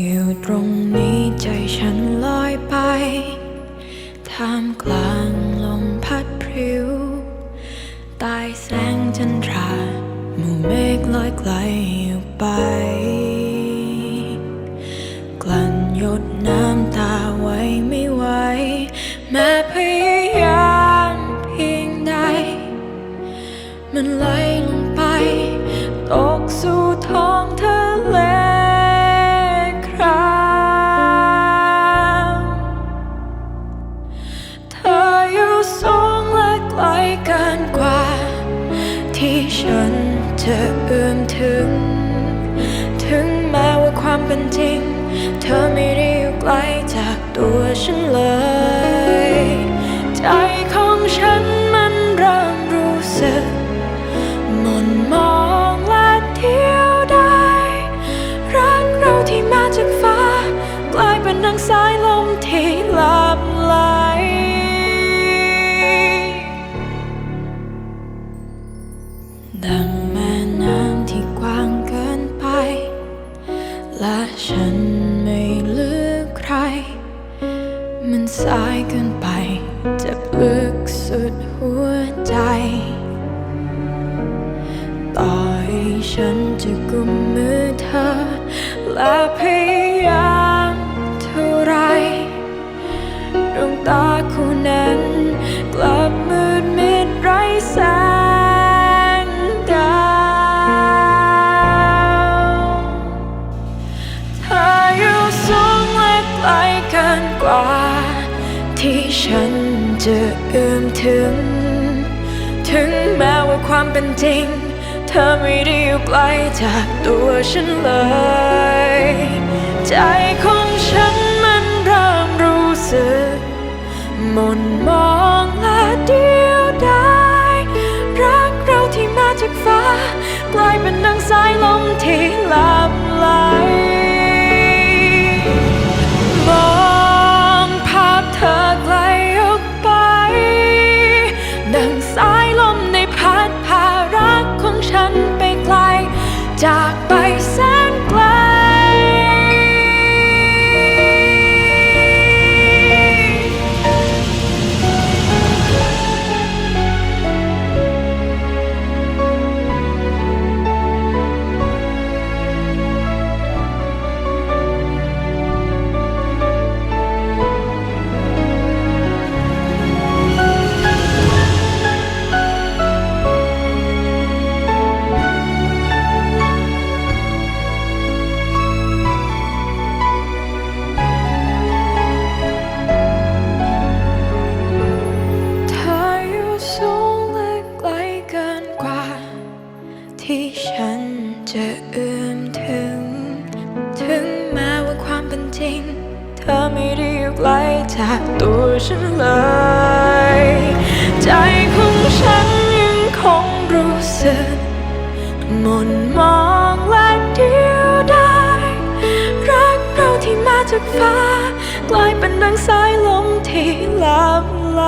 อยู่ตรงนี้ใจฉันลอยไป ท่ามกลางลมพัดพริ้วใต้แสงจันทราหมู่เมฆลอยไกลออกไป กลั้นหยดน้ำตาไว้ไม่ไหวแม้พยายามเพียงใด มันไหล ฉันจะเอื้อมถึง ถึงแม้ว่าความเป็นจริง เธอไม่ได้อยู่ไกลจากตัวฉันเลย ใจของฉันมันเริ่มรู้สึกหมนมองและเดียวไดายรักเราที่มาจากฟ้า กลายเป็นดังสายลมที่ลับไหล มันสายเกินไป เจ็บลึกสุดหัวใจ ต่อให้ฉันจะกุมมือเธอ และพยายามเท่าไรดวงตาคู่นั้น กลับมืดมิดไร้แสง ฉันจะเอื้อมถึง ถึงแม้ว่าความเป็นจริง เธอไม่ได้อยู่ไกลจากตัวฉันเลย ใจของฉันมันเริ่มรู้สึกหมนมอง จ เป็นจริง เธอไม่ได้อยู่ไกลจากตัวฉันเลย ใจของฉันยังคงรู้สึกหมนมองและเดียวดายรักเราที่มาจากฟ้ากลายเป็นดังสายลมที่ลับไหล